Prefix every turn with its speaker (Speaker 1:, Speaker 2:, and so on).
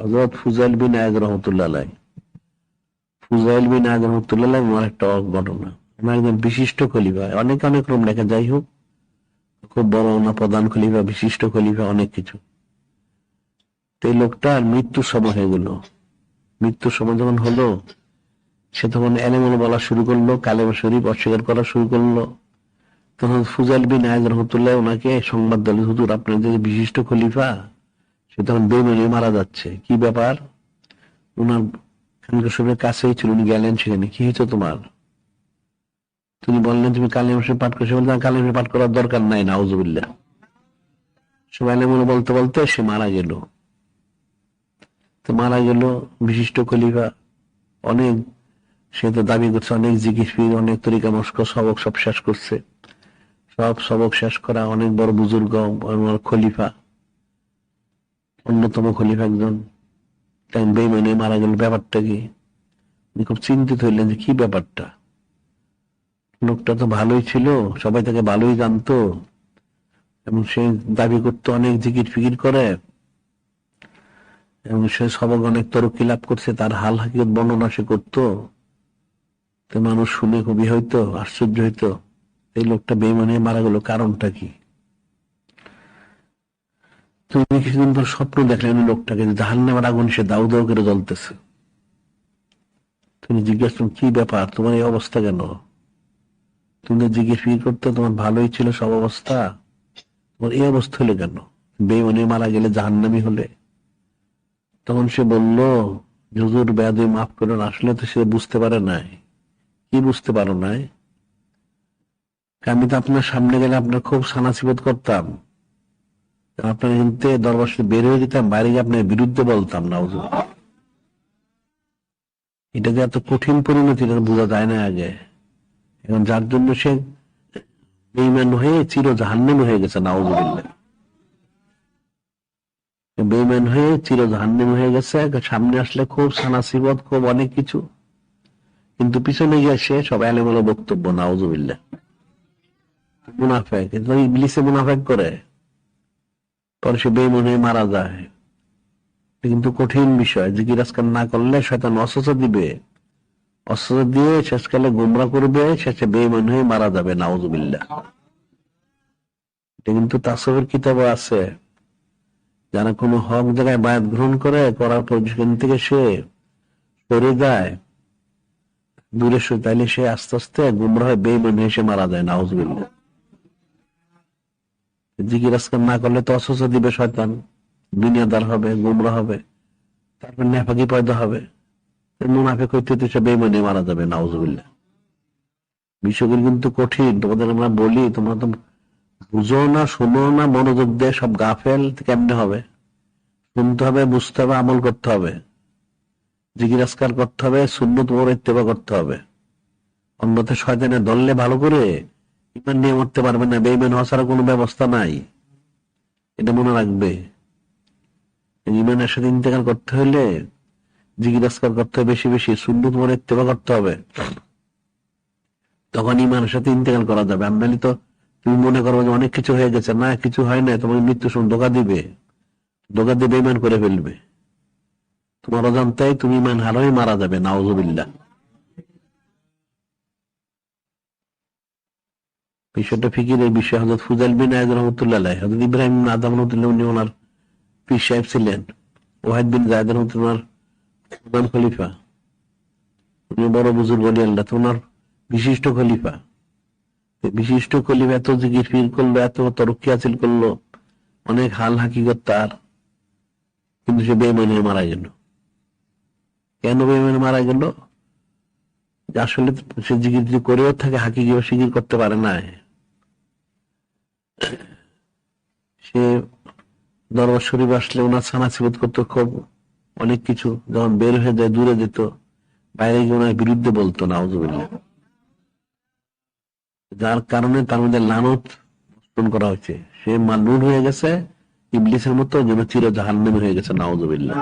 Speaker 1: হজরত ফুজাইল বিন আয়াজ রহমতুল্লাহ ফুজাইল বিন আয়াজ রহমতুল্লাহ আলাই আমার একটা ঘটনা আমার একজন বিশিষ্ট খলিফা। অনেক অনেক রূপ লেখা। যাই হোক, খুব বড় না প্রধান খলিফা, বিশিষ্ট খলিফা, অনেক কিছু। এই লোকটার মৃত্যুর সময় হয়ে গেল। মৃত্যুর সময় যখন হলো, সে তখন এলেমল বলা শুরু করল, কালেমা শরীফ অস্বীকার করা শুরু করল। তখন ফুজাল বিন আয়াজ রহমতুল্লাহ ওনাকে সংবাদ দিল, হুজুর, আপনার যে বিশিষ্ট খলিফা সে তখন বেমনি মারা যাচ্ছে। কি ব্যাপার? ওনার খানকা কাছেই ছিল, উনি গেলেন সেখানে। কি হয়েছে তোমার? তিনি বললেন, তুমি কালিমা পাঠ করছ বলতে কালিমা পাঠ করার দরকার নাই, নাউজুবিল্লাহ। সবাই মনে বলতে বলতে সে মারা গেল। তো মারা গেল, বিশিষ্ট খলিফা, অনেক, সে তো দাবি করছে, অনেক ফির অনেক তরিকা মস্ক, সবক সব শেষ করছে। সব সবক শেষ করা অনেক বড় বুজুর্গ খলিফা। অন্যতম খলিফা একজন। তাই বেমানে মারা গেল ব্যাপারটা কি উনি খুব চিন্তিত হইলেন যে কি ব্যাপারটা? লোকটা তো ভালোই ছিল, সবাই তাকে ভালোই জানতো। এবং সে দাবি করতো, অনেক জিকির ফিকির করে। এবং সে সবক অনেক তরক্কি লাভ করছে, তার হাল হাকিকত বর্ণনা সে করতো। তো মানুষ শুনে খুবই হইতো, আশ্চর্য হইতো, এই লোকটা বেমানে মারা গেল কারণটা কি? তুমি কিছুদিন পর স্বপ্ন দেখলেন লোকটাকে জাহান নামের আগুন সে দাউ দাউ করে জ্বলতেছে। তুমি জিজ্ঞেস করলেন, কি ব্যাপার? তোমার এই অবস্থা কেন? তুমি জিজ্ঞেস করতে তোমার ভালোই ছিল সব অবস্থা। তোমার এই অবস্থা হলে কেন? বেমানে মারা গেলে জাহান্নামি হলে? তখন সে বলল হুজুর বেয়াদি মাফ করুন আসলে তো সে বুঝতে পারে নাই। কি বুঝতে পারো নাই? আমি তো আপনার সামনে গেলে আপনার খুব সানাসিবত করতাম। আপনার কিন্তু দরবার সাথে বের হয়ে যেতাম, বাইরে গিয়ে আপনার বিরুদ্ধে বলতাম না এটা যে এত কঠিন পরিণতি, এটা বোঝা যায় না আগে। এখন যার জন্য সে বেইমান হয়ে চির জাহান্নামী হয়ে গেছে, নাউজুবিল্লাহ। বেইমান হয়ে চির জাহান্নামী হয়ে গেছে সামনে আসলে খুব সানাসিবত, খুব অনেক কিছু। কিন্তু পিছনে গিয়ে সে সব এলেমেলো বক্তব্য, নাউজুবিল্লাহ। মুনাফেক ইবলিসে মুনাফেক করে। পরে সে বেইমান হয়ে মারা যায়। কিন্তু কঠিন বিষয়। জিকির আজকাল না করলে শয়তান অস্ত্র দিবে। অস্ত্র দিয়ে শেষকালে গুমরা করবে, শেষে বেইমান হয়ে মারা যাবে, নাউজুবিল্লাহ। এটা কিন্তু তাসবের কিতাবে আছে। যারা কোনো হক জায়গায় বায়াত গ্রহণ করে, করার পর সেখান থেকে সে সরে যায়, দূরে সরে তাইলে সে আস্তে আস্তে গুমরা হয়ে বেইমান হয়ে সে মারা যায়, নাউজুবিল্লাহ। জিকির আজকাল না করলে তো অসুস্থ দিবে শয়তান। দুনিয়াদার হবে, গুমরা হবে, তারপর নেফাকি পয়দা হবে। মুনাফেক হইতে হইতে সে বেইমানে মারা যাবে, নাউজুবিল্লাহ। বিষয়গুলো কিন্তু কঠিন। তোমাদের আমরা বলি, তোমরা তো বুঝো না, শোনো না, মনোযোগ দিয়ে সব গাফেল কেমনে হবে? শুনতে হবে, বুঝতে হবে, আমল করতে হবে। আজকার করতে হবে শূন্য তোমার ইত্তেবা করতে হবে। অন্যথা শয়তানে দললে ভালো করে ইমান নিয়ে মরতে পারবে না বেইমান হওয়া ছাড়া কোনো ব্যবস্থা নাই। এটা মনে রাখবে। ইমানের সাথে ইন্তেকাল করতে হলে জিজ্ঞাসকার করতে হবে বেশি বেশি শূন্য তোমার ইত্তেবা করতে হবে। তখন ইমানের সাথে ইন্তেকাল করা যাবে। নাহলে তো তুমি মনে করো যে অনেক কিছু হয়ে গেছে, না, কিছু হয় না তোমাকে মৃত্যু সময় ধোকা দিবে। ধোকা দিয়ে বেইমান করে ফেলবে। তোমার অজান্তায় তুমি ইমান হারাই মারা যাবে, নাউজুবিল্লাহ। বিষয়টা ফিকিরের বিষয় হজরত ফুজাইল বিন আয়াদ রহমতুল্লাহ হজরত ইব্রাহিম আদম রহমতুল্লাহ উনি ওনার পীর সাহেব ছিলেন। ওয়াহিদ বিন জায়দ রহমতুল্লাহ প্রধান খলিফা। উনি বড় বুজুর্গ অলি আল্লাহ ওনার বিশিষ্ট খলিফা। বিশিষ্ট খলিফা এত জিকির ফির করল, এত তরক্কি হাসিল করল, অনেক হাল হাকিগত তার। কিন্তু সে বেমানে মারা গেল। কেন বেমানে মারা গেল? আসলে সে যদি করেও থাকে হাকি সিকির করতে পারে না। সে দরবার শরীফ আসলে ওনার সানাসিবত করতো খুব অনেক কিছু। যখন বের হয়ে যায়, দূরে যেত, বাইরে গিয়ে ওনার বিরুদ্ধে বলতো, নাউজুবিল্লাহ। যার কারণে তার মধ্যে লানত করা হয়েছে। সে মালুন হয়ে গেছে, ইবলিসের মতো যেন চির জাহান্নামী হয়ে গেছে, নাউজুবিল্লাহ।